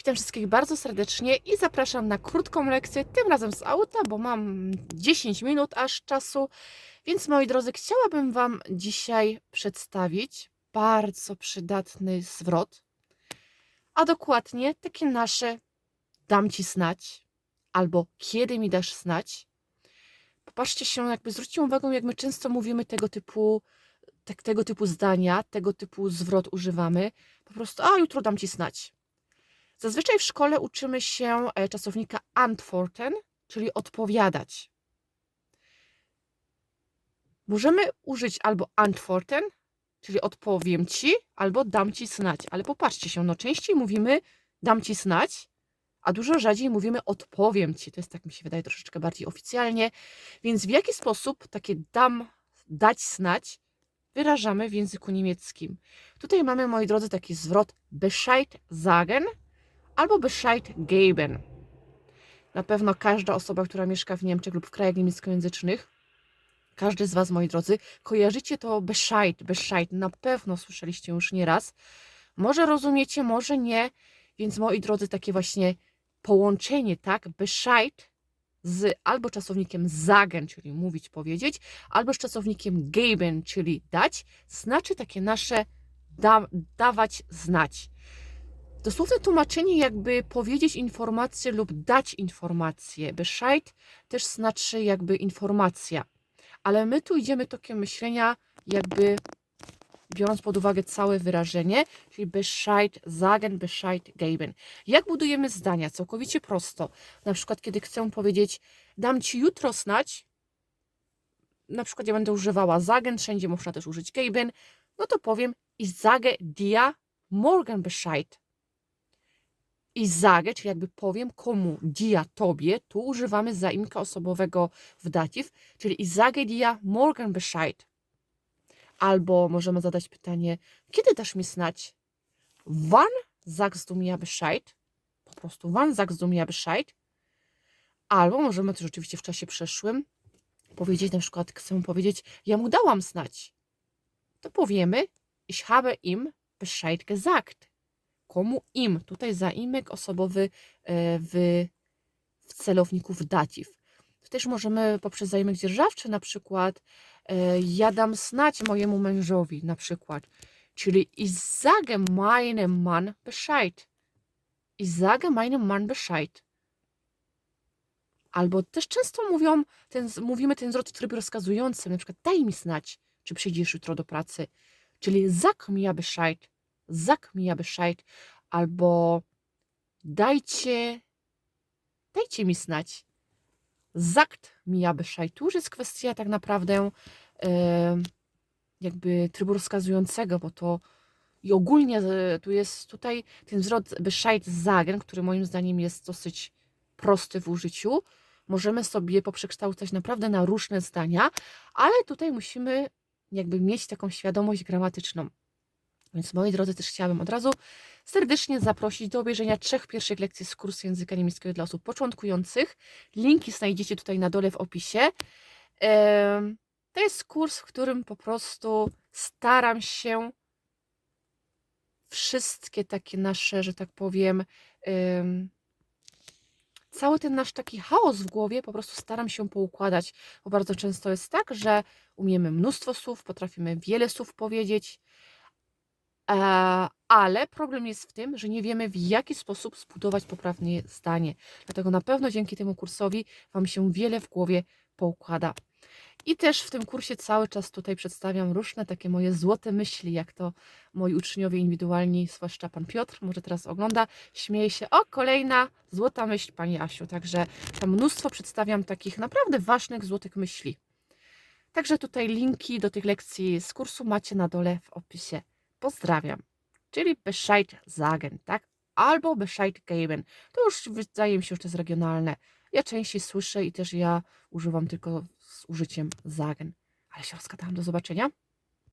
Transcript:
Witam wszystkich bardzo serdecznie i zapraszam na krótką lekcję, tym razem z auta, bo mam 10 minut aż czasu. Więc moi drodzy, chciałabym Wam dzisiaj przedstawić bardzo przydatny zwrot, a dokładnie takie nasze dam Ci snać albo kiedy mi dasz snać. Popatrzcie się, jakby zwróćcie uwagę, jak my często mówimy tego typu, tego typu zdania, tego typu zwrot używamy. Po prostu, a jutro dam Ci snać. Zazwyczaj w szkole uczymy się e, czasownika antworten, czyli odpowiadać. Możemy użyć albo antworten, czyli odpowiem ci, albo dam ci snać. Ale popatrzcie się, no częściej mówimy dam ci snać, a dużo rzadziej mówimy odpowiem ci. To jest tak mi się wydaje troszeczkę bardziej oficjalnie. Więc w jaki sposób takie dam, dać snać wyrażamy w języku niemieckim? Tutaj mamy, moi drodzy, taki zwrot Bescheid sagen, albo Bescheid geben. Na pewno każda osoba, która mieszka w Niemczech lub w krajach niemieckojęzycznych, każdy z Was, moi drodzy, kojarzycie to Bescheid, Bescheid. Na pewno słyszeliście już nieraz. Może rozumiecie, może nie. Więc, moi drodzy, takie właśnie połączenie, tak? Bescheid z albo czasownikiem sagen, czyli mówić, powiedzieć, albo z czasownikiem geben, czyli dać, znaczy takie nasze da, dawać znać. Dosłowne tłumaczenie jakby powiedzieć informację lub dać informację. Bescheid też znaczy jakby informacja. Ale my tu idziemy tokiem myślenia jakby biorąc pod uwagę całe wyrażenie, czyli Bescheid sagen, Bescheid geben. Jak budujemy zdania? Całkowicie prosto. Na przykład, kiedy chcę powiedzieć, dam ci jutro snać, na przykład ja będę używała sagen, wszędzie można też użyć geben, no to powiem, ich sage dir morgen Bescheid. I sage, czyli jakby powiem komu, dia, tobie, tu używamy zaimka osobowego w datyw, czyli ich sage dir morgen Bescheid. Albo możemy zadać pytanie, kiedy dasz mi snać? Wann sagst du mir Bescheid? Po prostu, wann sagst du mir Bescheid? Albo możemy też oczywiście w czasie przeszłym powiedzieć, na przykład chcę powiedzieć, ja mu dałam snać. To powiemy, ich habe ihm Bescheid gesagt. Komu im? Tutaj zaimek osobowy e, w, w celowniku w datyw. Też możemy poprzez zaimek dzierżawczy na przykład e, ja dam snać mojemu mężowi na przykład. Czyli ich sage meinem Mann Bescheid. Ich sage meinem Mann Bescheid. Albo też często mówią, ten, mówimy ten zwrot w trybie rozkazującym, na przykład daj mi snać, czy przyjdziesz jutro do pracy. Czyli sag mir Bescheid, mir Bescheid, albo dajcie, dajcie mi snać. Sagt mir Bescheid. Tu już jest kwestia tak naprawdę jakby trybu rozkazującego, bo to i ogólnie e, tu jest tutaj ten zwrot Bescheid sagen, który moim zdaniem jest dosyć prosty w użyciu. Możemy sobie poprzekształcać naprawdę na różne zdania, ale tutaj musimy jakby mieć taką świadomość gramatyczną. Więc moi drodzy, też chciałabym od razu serdecznie zaprosić do obejrzenia trzech pierwszych lekcji z kursu języka niemieckiego dla osób początkujących. Linki znajdziecie tutaj na dole w opisie. To jest kurs, w którym po prostu staram się wszystkie takie nasze, że tak powiem, em, cały ten nasz taki chaos w głowie po prostu staram się poukładać, bo bardzo często jest tak, że umiemy mnóstwo słów, potrafimy wiele słów powiedzieć, ale problem jest w tym, że nie wiemy w jaki sposób zbudować poprawne zdanie. Dlatego na pewno dzięki temu kursowi Wam się wiele w głowie poukłada. I też w tym kursie cały czas tutaj przedstawiam różne takie moje złote myśli, jak to moi uczniowie indywidualni, zwłaszcza pan Piotr, może teraz ogląda, śmieje się, o kolejna złota myśl pani Asiu. Także tam mnóstwo przedstawiam takich naprawdę ważnych złotych myśli. Także tutaj linki do tych lekcji z kursu macie na dole w opisie. Pozdrawiam. Czyli Bescheid sagen, tak? Albo Bescheid geben. To już wydaje mi się, że to jest regionalne. Ja częściej słyszę i też ja używam tylko z użyciem sagen. Ale się rozgadałam. Do zobaczenia.